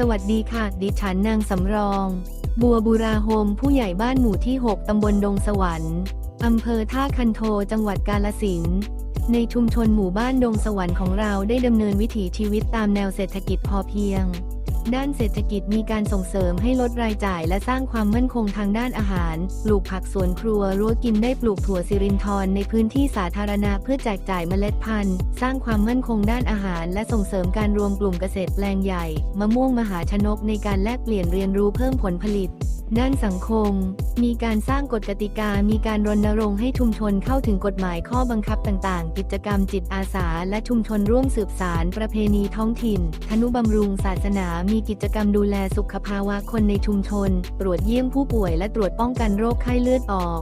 สวัสดีค่ะ ดิฉันนางสำรอง บัวบุราโฮมผู้ใหญ่บ้านหมู่ที่ 6 ตำบลดงสวรรค์อำเภอท่าคันโทจังหวัดกาลสินธุ์ในชุมชนหมู่บ้านดงสวรรค์ของเราได้ดำเนินวิถีชีวิตตามแนวเศรษฐกิจพอเพียง ด้านเศรษฐกิจมีการส่งเสริมให้ลดรายจ่ายและสร้างความมั่นคงทางด้านอาหาร ปลูกผักสวนครัวรั้วกินได้ปลูกถั่วสิรินทรในพื้นที่สาธารณะเพื่อแจกจ่ายเมล็ดพันธุ์ สร้างความมั่นคงด้านอาหาร และส่งเสริมการรวมกลุ่มเกษตรแปลงใหญ่ มะม่วงมหาชนกในการแลกเปลี่ยนเรียนรู้เพิ่มผลผลิต ด้านสังคม มีการสร้างกฎกติกา มีการรณรงค์ให้ชุมชนเข้าถึงกฎหมายข้อบังคับต่างๆ กิจกรรมจิตอาสา และชุมชนร่วมสืบสารประเพณีท้องถิ่น ธนุบำรุงศาสนา มีกิจกรรมดูแลสุขภาวะคนในชุมชน ตรวจเยี่ยมผู้ป่วยและตรวจป้องกันโรคไข้เลือดออก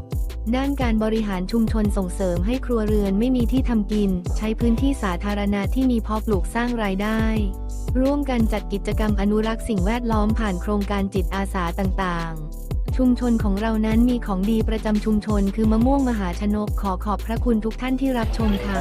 ด้านการบริหารชุมชนส่งเสริมให้ครัวเรือนไม่มีที่ทำกิน ใช้พื้นที่สาธารณะที่มีเพาะปลูกสร้างรายได้ ร่วมกันจัดกิจกรรมอนุรักษ์สิ่งแวดล้อมผ่านโครงการจิตอาสาต่างๆ ชุมชนของเรานั้นมีของดีประจำชุมชนคือมะม่วงมหาชนกขอขอบพระคุณทุกท่านที่รับชมค่ะ